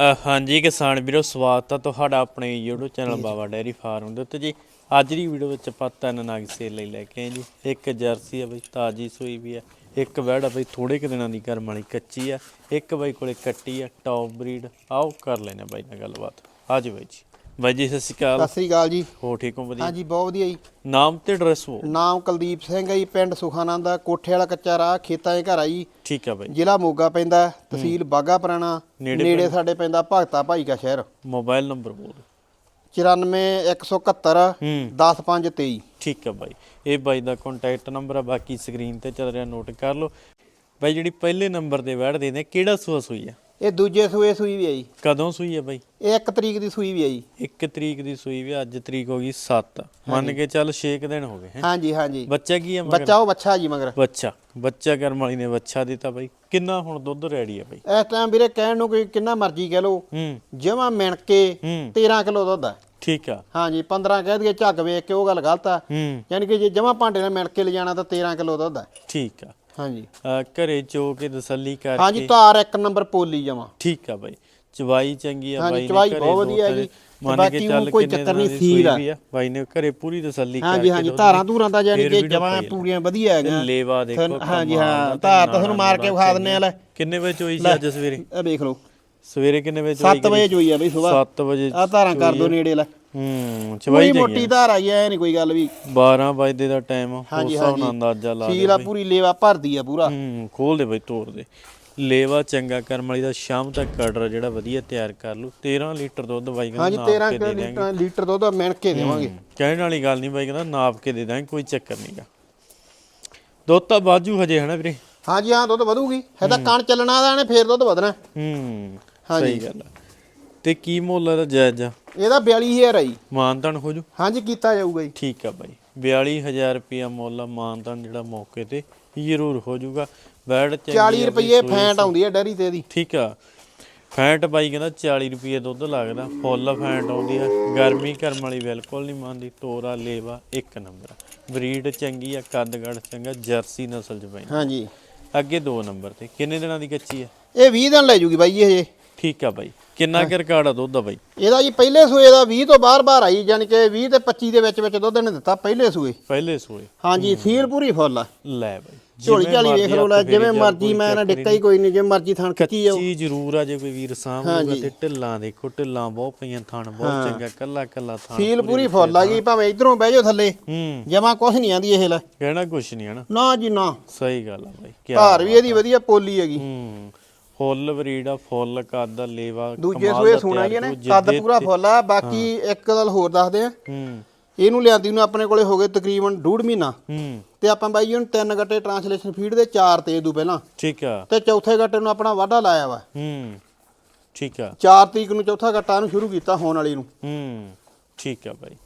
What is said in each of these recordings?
ਹਾਂਜੀ ਕਿਸਾਨ ਵੀਰੋ ਸਵਾਗਤ ਹੈ ਤੁਹਾਡਾ ਆਪਣੇ YouTube channel Baba dairy farm ਦੇ ਉੱਤੇ ਜੀ। ਅੱਜ ਦੀ ਵੀਡੀਓ ਵਿੱਚ ਆਪਾਂ ਤਿੰਨ ਨਗ ਸੇਲ ਲਈ ਲੈ ਕੇ ਆਏ ਜੀ। ਇੱਕ ਜਰਸੀ ਹੈ ਬਈ ਤਾਜੀ ਸੂਈ ਵੀ ਹੈ ਇੱਕ ਵੈੜ ਆ ਬਈ ਥੋੜੇ ਕੁ ਦਿਨਾਂ ਦੀ ਕਰਮ ਵਾਲੀ ਕੱਚੀ ਆ। ਇੱਕ ਬਾਈ ਕੋਲੇ ਕੱਟੀ ਆ ਟੌਪ ਬਰੀਡ ਆਓ ਕਰ ਲੈਨੇ ਬਾਈ ਨਾਲ ਗੱਲਬਾਤ। ਆਜੋ ਬਾਈ ਜੀ। ਬਾਈ ਜੀ ਸਤਿ ਸ਼੍ਰੀ ਅਕਾਲ। ਸਤਿ ਸ੍ਰੀ ਅਕਾਲ ਜੀ। ਹੋ ਠੀਕ ਹੋ? ਵਧੀਆ। ਹਾਂਜੀ ਬਹੁਤ ਵਧੀਆ ਜੀ। ਨਾਮ ਤੇ ਐਡਰੈਸ ਹੋ ਨਾਮ ਕੁਲਦੀਪ ਸਿੰਘ ਹੈ ਜੀ ਪਿੰਡ ਸੁਖਾਨੰਦ ਦਾ ਕੋਠੇ ਵਾਲਾ ਕੱਚਾ ਰਾਹ ਖੇਤਾਂ ਦੇ ਘਰ ਆ ਜੀ। ਠੀਕ ਆ ਬਾਈ। ਜ਼ਿਲ੍ਹਾ ਮੋਗਾ ਪੈਂਦਾ ਤਹਿਸੀਲ ਬਾਗਾ ਪੁਰਾਣਾ ਨੇੜੇ ਨੇੜੇ ਸਾਡੇ ਪੈਂਦਾ ਭਗਤਾ ਭਾਈ ਕਾ ਸ਼ਹਿਰ। ਮੋਬਾਈਲ ਨੰਬਰ ਬੋਲ। 94171 ਹੂੰ। 10523 ਠੀਕ ਆ ਬਾਈ। ਇਹ ਬਾਈ ਦਾ ਕੰਟੈਕਟ ਨੰਬਰ ਆ ਬਾਕੀ ਸਕਰੀਨ ਤੇ ਚੱਲ ਰਿਹਾ ਨੋਟ ਕਰ ਲਓ। ਬਾਈ ਜਿਹੜੀ ਪਹਿਲੇ ਨੰਬਰ ਤੇ ਵੜ ਦੇ ਨੇ ਕਿਹੜਾ ਸੂਆ ਸੂਈ ਆ? ਇਹ ਦੂਜੇ ਸੂਏ ਸੂਈ ਵੀ ਆ ਜੀ। ਕਦੋਂ ਸੂਈ ਆ ਬਾਈ? ਇਹ 1 ਤਰੀਕ ਦੀ ਸੂਈ ਵੀ ਆ ਜੀ। 1 ਤਰੀਕ ਦੀ ਸੂਈ ਵੀ ਅੱਜ ਤਰੀਕ ਹੋ ਗਈ 7 ਮੰਨ ਕੇ ਚੱਲ 6 ਦਿਨ ਹੋ ਗਏ ਹੈ? ਹਾਂਜੀ ਹਾਂਜੀ। ਬੱਚਾ ਕੀ ਆ ਮਗਰ? ਬੱਚਾ ਉਹ ਬੱਚਾ ਜੀ ਮਗਰ। ਬੱਚਾ। ਬੱਚਾ ਕਰਮ ਵਾਲੀ ਨੇ ਬੱਚਾ ਦਿੱਤਾ ਬਾਈ। ਕਿੰਨਾ ਹੁਣ ਦੁੱਧ ਰੈਡੀ ਆ ਬਾਈ? ਇਸ ਟਾਈਮ ਵੀਰੇ ਕਹਿਣ ਨੂੰ ਕੋਈ ਕਿੰਨਾ ਮਰਜ਼ੀ ਕਹਿ ਲਓ। ਹੂੰ। ਜਮਾ ਮਿਣ ਕੇ ਹੂੰ। 13 ਕਿਲੋ ਦੁੱਧ ਆ। ਠੀਕ ਆ। ਹਾਂਜੀ 15 ਕਹਿ ਦਈਏ ਝੱਗ ਵੇਖ ਕੇ ਉਹ ਗੱਲ ਗਲਤ ਆ। ਹੂੰ। ਯਾਨੀ ਕਿ ਜੇ ਜਮਾ ਭਾਂਡੇ ਨਾਲ ਮਿਣ ਕੇ ਲਿਜਾਣਾ ਤਾਂ 13 ਕਿਲੋ ਦੁੱਧ ਆ। ਠੀਕ ਆ। ਹਾਂਜੀ। ਘਰੇ ਚੋ ਕੇ ਤਸੱਲੀ ਹਾਂਜੀ ਕਰਕੇ ਧਾਰ ਇੱਕ ਨੰਬਰ ਪੋਲੀ ਜਮਾ। ਠੀਕ ਆ ਬਾਈ। ਚਵਾਈ ਚੰਗੀ ਆ ਹਾਂਜੀ, ਬਾਈ ਨੇ ਚਵਾਈ ਘਰੇ ਬਹੁਤ ਦੋ ਵਧੀਆ ਜੀ। ਤੇ ਮੰਨ ਬਾਕੀ ਕੇ ਚੱਲ ਕੋਈ ਕਿੰਨੇ ਚੱਕਰ ਦਿਨਾਂ ਨਹੀਂ, ਦੀ ਸੂਈ ਆ। ਵੀ ਆ। ਬਾਈ ਨੇ ਘਰੇ ਪੂਰੀ ਤਸੱਲੀ ਹਾਂਜੀ ਹਾਂਜੀ ਧਾਰਾਂ ਧੂਰਾਂ ਦਾ ਫਿਰ ਕਿ ਵੀ ਜਮਾਂ। ਪੂਰੀਆਂ ਵਧੀਆ ਹੈਗੀਆਂ। ਲੇਵਾ ਦੇਖੋ ਸਾਨੂੰ- ਹਾਂਜੀ ਕਮਾਲ ਹਾਂ ਤੇ ਧਾਰ ਤਾਂ ਤੁਹਾਨੂੰ ਮਾਰ ਕੇ ਵਿਖਾ ਦਿੰਨੇ ਆ ਲੈ। ਕਿੰਨੇ ਵਜੇ ਚੋਈ ਸੀ ਅੱਜ ਸਵੇਰੇ? ਇਹ ਦੇਖ ਲਓ। ਸਵੇਰੇ ਕਿੰਨੇ ਵਜੇ 7 ਵਜੇ ਜੋਈ ਆ ਬਈ ਸਵੇਰ 7 ਵਜੇ ਆ ਧਾਰਾਂ ਕਰ ਦੋ ਨੇੜੇ ਲੈ। ਹੂੰ ਚਵਾਈ ਚਵਾਈ ਮੋਟੀ ਧਾਰ ਆਈ ਐ ਨਹੀਂ ਕੋਈ ਗੱਲ ਵੀ। 12 ਵਜੇ ਦਾ ਟਾਈਮ ਉਸ ਹਿਸਾਬ ਨਾਲ। ਅੰਦਾਜ਼ਾ ਲਾ ਸੀਲ ਆ ਪੂਰੀ ਲੇਵਾ ਭਰਦੀ ਆ ਪੂਰਾ। ਹੂੰ ਖੋਲ ਦੇ ਬਈ ਤੋੜ ਦੇ। ਲੇਵਾ ਚੰਗਾ ਕਰਮ ਵਾਲੀ ਦਾ ਸ਼ਾਮ ਤੱਕ ਕਟਰ ਜਿਹੜਾ ਵਧੀਆ ਤਿਆਰ ਕਰ ਲੂ 13 ਲੀਟਰ ਦੁੱਧ ਬਾਈ ਕਹਿੰਦਾ ਹਾਂਜੀ ਨਾਪ 13 ਕੇ ਦੇ ਦਿਆਂਗੇ। ਲੀਟਰ ਲੀਟਰ ਦੁੱਧ ਮਿਣ ਕੇ ਦੇਵਾਂਗੇ। ਕਹਿਣ ਵਾਲੀ ਗੱਲ ਨਹੀਂ ਬਾਈ ਕਹਿੰਦਾ ਨਾਪ ਕੇ ਦੇ ਦਾਂਗੇ ਕੋਈ ਚੱਕਰ ਨਹੀਂਗਾ ਦੁੱਧ ਤਾਂ ਬਾਜੂ ਹਜੇ ਹਨਾ ਵੀਰੇ? ਹਾਂਜੀ ਹਾਂ ਦੁੱਧ ਵਧੂਗੀ। ਇਹ ਤਾਂ ਕਣ ਚੱਲਣਾ ਦਾ ਨੇ ਫੇਰ ਦੁੱਧ ਵਧਣਾ। ਹੂੰ ਹਾਂਜੀ। ਸਹੀ ਗੱਲ ਆ। ਤੇ ਕੀ ਮੁੱਲ ਇਹਦਾ ਜਾਇਜ਼? ਆ ਇਹਦਾ 42000 ਆ ਜੀ। ਮਾਨਤਨ ਹੋ ਜੂ? ਹਾਂਜੀ ਕੀਤਾ ਜਾਊਗਾ ਜੀ। ਠੀਕ ਆ ਬਾਈ। 42000 ਰੁਪਿਆ ਮੁੱਲ ਆ ਮਾਨਤਨ ਜਿਹੜਾ ਮੌਕੇ ਤੇ ਜ਼ਰੂਰ ਹੋ ਜੂਗਾ। ਬੈਡ ਚੰਗੀ 40 ਆ ਬਈ, ਰੁਪਏ ਫੈਂਟ ਆਉਂਦੀ ਹੈ ਡੈਰੀ ਤੇ ਇਹਦੀ। ਠੀਕ ਆ। ਫੈਂਟ ਬਾਈ ਕਹਿੰਦਾ 40 ਰੁਪਏ ਦੁੱਧ ਲੱਗਦਾ। ਫੁੱਲ ਫੈਂਟ ਆਉਂਦੀ ਆ। ਗਰਮੀ ਕਰਮ ਵਾਲੀ ਬਿਲਕੁਲ ਨਹੀਂ ਮੰਨਦੀ। ਤੋਰਾ ਲੇਵਾ ਇੱਕ ਨੰਬਰ ਬਰੀਡ ਚੰਗੀ ਆ ਕੱਦਗੜ ਚੰਗਾ ਜਰਸੀ ਨਸਲ ਚ ਬਾਈ ਹਾਂਜੀ। ਅੱਗੇ ਦੋ ਨੰਬਰ ਤੇ। ਕਿੰਨੇ ਦਿਨਾਂ ਦੀ ਕੱਚੀ ਆ? ਇਹ 20 ਦਿਨ ਲੈ ਜੂਗੀ ਬਾਈ ਜੀ ਇਹ ਠੀਕ ਆ ਬਾਈ। ਕਿੰਨਾ ਕੁ ਰਿਕਾਰਡ ਆ ਦੁੱਧ ਦਾ ਬਾਈ? ਇਹਦਾ ਜੀ ਪਹਿਲੇ ਸੂਏ ਦਾ 20 ਤੋਂ ਬਾਹਰ-ਬਾਹਰ ਆਈ ਯਾਨੀ ਕਿ 20 ਤੇ 25 ਦੇ ਵਿੱਚ ਵਿੱਚ ਦੁੱਧ ਨੇ ਦਿੱਤਾ ਪਹਿਲੇ ਸੂਏ। ਪਹਿਲੇ ਸੂਏ। ਹਾਂਜੀ ਸੀਲ ਪੂਰੀ ਫੁੱਲ ਆ। ਲੈ ਬਾਈ ਝੋਲੀ ਜਿਵੇਂ ਝਾਲੀ ਵੇਖ ਲੈ ਹੱਥ ਜਿਵੇਂ ਮਰਜ਼ੀ ਮੈਂ ਨਾ ਡਿੱਕਾ ਹੀ ਕੋਈ ਨਹੀਂ ਜੇ ਮਰਜ਼ੀ ਥਣ ਖਿੱਚੀ ਜਾਓ। ਕੱਚੀ ਜ਼ਰੂਰ ਆ ਜੇ ਕੋਈ ਵੀਰ ਹਾਂਜੀ। ਤੇ ਢਿੱਲਾਂ ਦੇਖੋ ਢਿੱਲਾਂ ਬਹੁਤ ਪਈਆਂ ਥਣ ਬਹੁਤ ਚੰਗਾ ਕੱਲਾ ਕੱਲਾ ਥਣ ਸੀਲ ਪੂਰੀ ਫੁੱਲ ਆ ਗਈ ਭਾਵੇਂ ਇਧਰੋਂ ਬਹਿ ਜਾਓ ਥੱਲੇ ਜਮਾ ਕੁਛ ਨਹੀਂ ਆਂਦੀ ਇਹ ਲੈ। ਕਹਿਣਾ ਕੁਛ ਨਹੀਂ ਹਨਾ ਨਾ? ਜੀ ਨਾ। ਸਹੀ ਗੱਲ ਆ ਬਾਈ ਭਾਰ ਵੀ ਇਹਦੀ ਵਧੀਆ ਪੋਲੀ ਹੈਗੀ। ਹੂੰ। ਫੁੱਲ ਬਰੀਡ ਆ ਫੁੱਲ ਕੱਦ ਲੇਵਾ ਦੂਜੇ ਸੂਏ ਸੁਣਾ ਜੀ ਨੇ ਕੱਦ ਪੂਰਾ ਫੁੱਲ ਆ ਬਾਕੀ ਇੱਕ ਗੱਲ ਹੋਰ ਦੱਸਦੇ ਆ। ਹੂੰ। ਇਹਨੂੰ ਲਿਆਂਦੀ ਨੂੰ ਆਪਣੇ ਕੋਲੇ ਹੋ ਗਏ ਤਕਰੀਬਨ ਡੂਢ ਮਹੀਨਾ। ਹੂੰ। ਤੇ ਆਪਾਂ ਬਾਈ ਹੁਣ ਤਿੰਨ ਗੱਟੇ ਟ੍ਰਾਂਸਲੇਸ਼ਨ ਫੀਡ ਦੇ ਚਾਰ ਤੇ ਦੂ ਪਹਿਲਾਂ। ਠੀਕ ਆ। ਤੇ ਚੌਥੇ ਗੱਟੇ ਨੂੰ ਆਪਣਾ ਵਾਢਾ ਲਾਇਆ ਵਾ। ਹੂੰ। ਠੀਕ ਆ। 4 ਤਰੀਕ ਨੂੰ ਚੌਥਾ ਗੱਟਾ ਨੂੰ ਸ਼ੁਰੂ ਕੀਤਾ ਹੋਣ ਵਾਲੀ ਨੂੰ। ਹੂੰ। ਠੀਕ ਆ ਬਾਈ।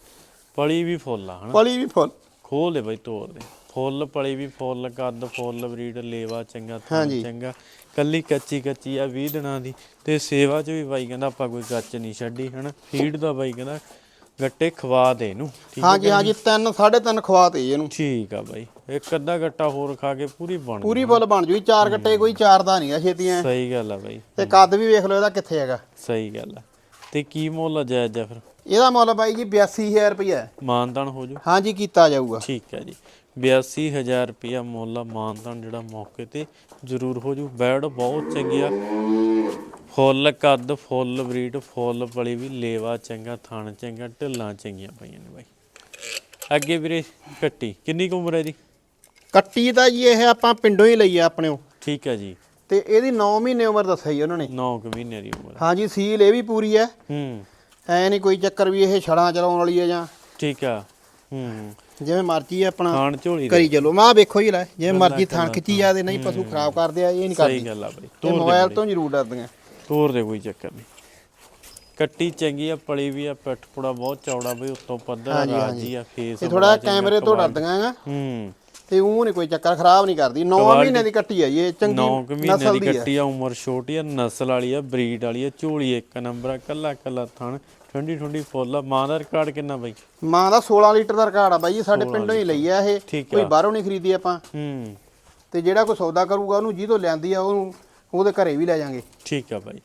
ਪਲੀ ਵੀ ਫੁੱਲ ਆ ਹਨਾ। ਪਲੀ ਵੀ ਫੁੱਲ। ਖੋਲ ਦੇ ਬਾਈ ਤੋੜ ਦੇ। ਫੁੱਲ ਪਲੀ ਵੀ ਫੁੱਲ ਕੱਦ ਫੁੱਲ ਬਰੀਡ ਲੇਵਾ ਚੰਗਾ ਹਾਂਜੀ। ਚੰਗਾ। ਕੱਲੀ ਕੱਚੀ ਕੱਚੀ ਆ 20 ਦਿਨਾਂ ਦੀ। ਤੇ ਸੇਵਾ ਚ ਵੀ ਬਾਈ ਕਹਿੰਦਾ ਆਪਾਂ ਕੋਈ ਕੱਚ ਨਹੀਂ ਛੱਡੀ ਹਨਾ? ਫੀਡ ਦਾ ਬਾਈ ਕਹਿੰਦਾ ਗੱਟੇ ਖਵਾ ਦੇ ਇਹਨੂੰ ਠੀਕ ਹਾਂਜੀ ਹਾਂਜੀ ਤਿੰਨ ਸਾਢੇ ਤਿੰਨ ਖਵਾ ਤੇ ਇਹਨੂੰ। ਠੀਕ ਆ ਬਾਈ। ਇੱਕ ਅੱਧਾ ਗੱਟਾ ਹੋਰ ਖਾ ਕੇ ਪੂਰੀ ਬਣ। ਪੂਰੀ ਫੁੱਲ ਬਣ ਜੂਗੀ ਚਾਰ ਗੱਟੇ ਕੋਈ ਚਾਰ ਦਾ ਨਹੀਂਗਾ ਛੇਤੀਆਂ। ਸਹੀ ਗੱਲ ਆ ਬਾਈ। ਤੇ ਕੱਦ ਵੀ ਵੇਖ ਲਓ ਇਹਦਾ ਕਿੱਥੇ ਹੈਗਾ। ਸਹੀ ਗੱਲ ਆ। ਤੇ ਕੀ ਮੁੱਲ ਆ ਜਾਇਜ਼ ਆ ਫਿਰ? ਇਹਦਾ ਮੁੱਲ ਬਾਈ ਜੀ 82000 ਰੁਪਇਆ ਮਾਨਦਾਨ ਹੋ ਜੂ? ਹਾਂਜੀ ਕੀਤਾ ਜਾਊਗਾ। ਠੀਕ ਹੈ ਜੀ। 82000 ਰੁਪਿਆ ਮੁੱਲ ਆ ਮਾਨਦਾਨ ਜਿਹੜਾ ਮੌਕੇ ਤੇ ਜ਼ਰੂਰ ਹੋ ਜੂ। ਬੈਡ ਬਹੁਤ ਚੰਗੀ ਆ। ਫੁੱਲ ਕੱਦ ਫੁੱਲ ਬਰੀਡ ਫੁੱਲ ਪਲੀ ਵੀ ਲੇਵਾ ਚੰਗਾ ਥਣ ਚੰਗਾ ਢਿੱਲਾਂ ਚੰਗੀਆਂ ਪਈਆਂ ਨੇ ਬਾਈ। ਅੱਗੇ ਵੀਰੇ ਕੱਟੀ ਕਿੰਨੀ ਕੁ ਉਮਰ ਹੈ ਦੀ ਕੱਟੀ ਤਾਂ ਜੀ ਇਹ ਆਪਾਂ ਪਿੰਡੋਂ ਹੀ ਲਈ ਆ ਆਪਣੇੋਂ ਠੀਕ ਹੈ ਜੀ। ਤੇ ਇਹਦੀ 9 ਮਹੀਨੇ ਉਮਰ ਦੱਸੀ ਉਹਨਾਂ ਨੇ। 9 ਕੁ ਮਹੀਨੇ ਦੀ ਉਮਰ ਹਾਂਜੀ ਸੀਲ ਇਹ ਵੀ ਪੂਰੀ ਹੈ। ਹੂੰ। ਐ ਨਹੀਂ ਕੋਈ ਚੱਕਰ ਵੀ ਇਹ ਛੜਾਂ ਚਲਾਉਣ ਵਾਲੀ ਹੈ ਜਾਂ। ਠੀਕ ਆ। ਹੂੰ। ਜਿਵੇਂ ਮਰਜ਼ੀ ਆਪਣਾ ਥਾਣ ਝੋਲੀ ਦੇ। ਕਰੀ ਚਲੋ। ਮਾਂ ਵੇਖੋ ਹੀ ਲੈ ਜਿਵੇਂ ਮਰਜ਼ੀ ਥਣ ਖਿੱਚੀ ਜਾਦੇ ਨਹੀਂ ਪਸ਼ੂ ਖਰਾਬ ਕਰਦੇ ਆ ਇਹ ਨਹੀਂ ਸਹੀ ਕਰਦੀ ਗੱਲ ਆ ਬਾਈ। ਤੇ ਤੋਰ ਮੋਬਾਈਲ ਤੋਂ ਜ਼ਰੂਰ ਡਰਦੀਆਂ। ਤੋਰ ਦੇ ਕੋਈ ਚੱਕਰ ਨਹੀਂ। ਕੱਟੀ ਚੰਗੀ ਆ ਪਲੀ ਵੀ ਆ ਪਿੱਠ ਪੁੜਾ ਬਹੁਤ ਚੌੜਾ ਬਈ ਉੱਤੋਂ ਪੱਧਰ ਆ, ਹਾਂਜੀ, ਰਾਜੀ ਆ ਫੇਸ ਇਹ ਥੋੜਾ ਕੈਮਰੇ ਤੋਂ ਡਰਦੀਆਂ ਆ। ਹੂੰ। ਤੇ ਉਹ ਨਹੀਂ ਕੋਈ ਚੱਕਰ ਖਰਾਬ ਨਹੀਂ ਕਰਦੀ। 9 ਮਹੀਨੇ ਦੀ ਕੱਟੀ ਆ ਜੀ ਇਹ ਚੰਗੀ 9 ਮਹੀਨੇ ਨਸਲ ਦੀ ਕੱਟੀ ਆ ਉਮਰ ਛੋਟੀ ਆ ਨਸਲ ਵਾਲੀ ਆ ਬਰੀਡ ਵਾਲੀ ਆ ਝੋਲੀ ਇੱਕ ਨੰਬਰ ਆ ਕੱਲਾ ਕੱਲਾ ਥਣ। ਠੰਡੀ ਠੰਡੀ ਫੁੱਲ ਆ ਮਾਂ ਦਾ ਰਿਕਾਰਡ ਕਿੰਨਾ ਬਾਈ? ਮਾਂ ਦਾ 16 ਲੀਟਰ ਦਾ ਰਿਕਾਰਡ ਆ ਬਾਈ ਜੀ ਸਾਡੇ ਪਿੰਡੋਂ ਹੀ ਲਈ ਆ ਇਹ। ਕੋਈ। ਬਾਹਰੋਂ ਨਹੀਂ ਖਰੀਦੀ ਆਪਾਂ। ਹੂੰ। ਤੇ ਜਿਹੜਾ ਕੋਈ ਸੌਦਾ ਕਰੂਗਾ ਉਹਨੂੰ ਜਿਹਦੋਂ ਲਿਆਂਦੀ ਆ ਉਹਨੂੰ ਉਹਦੇ ਘਰੇ ਵੀ ਲੈ ਜਾਾਂਗੇ। ਠੀਕ ਆ ਬਾਈ।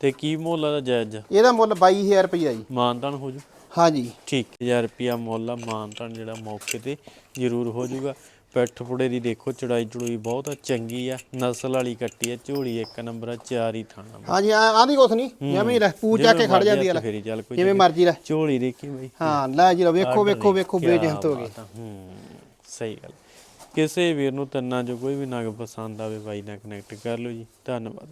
ਤੇ ਕੀ ਮੁੱਲ ਦਾ ਜਾਇਜ਼? ਇਹਦਾ ਮੁੱਲ 22000 ਰੁਪਈਆ ਜੀ। ਮਾਨਤਾਨ ਹੋ ਜੂ? ਹਾਂਜੀ। ਠੀਕ 1000 ਰੁਪਿਆ ਮੁੱਲ ਆ। ਮਾਨਤਾਨ ਜਿਹੜਾ ਮੌਕੇ ਤੇ ਜ਼ਰੂਰ ਹੋ ਜਾਊਗਾ ਪਿੱਠ ਪੁੜੇ ਦੀ ਦੇਖੋ ਚੜਾਈ ਚੜੂਈ ਬਹੁਤ ਚੰਗੀ ਆ। ਨਸਲ ਵਾਲੀ ਕੱਟੀ ਆ ਝੋਲੀ ਇੱਕ ਨੰਬਰ ਆ ਚਾਰ ਹੀ ਥਾਣਾ ਹਾਂਜੀ ਆ- ਆਂਦੀ ਕੁਛ ਨਹੀਂ ਜਿਵੇਂ ਲੈ ਪੂਛ ਚੱਕ ਕੇ ਖੜ ਜਾਂਦੀ ਆ ਲੈ। ਫੇਰੀ ਚੱਲ ਕੋਈ ਜਿਵੇਂ ਮਰਜ਼ੀ ਲੈ ਝੋਲੀ ਦੇਖੀ ਬਈ। ਹਾਂ ਲੈ ਜੀ ਵੇਖੋ ਵੇਖੋ ਵੇਖੋ ਬੇਜਹਤ ਹੋ ਆ, ਹੂੰ ਸਹੀ ਗੱਲ। ਕਿਸੇ ਵੀਰ ਨੂੰ ਤੰਨਾ ਜੋ ਕੋਈ ਵੀ ਨਗ ਪਸੰਦ ਆਵੇ ਬਾਈ ਨਾਲ ਕਨੈਕਟ ਕਰ ਲਓ ਜੀ। ਧੰਨਵਾਦ।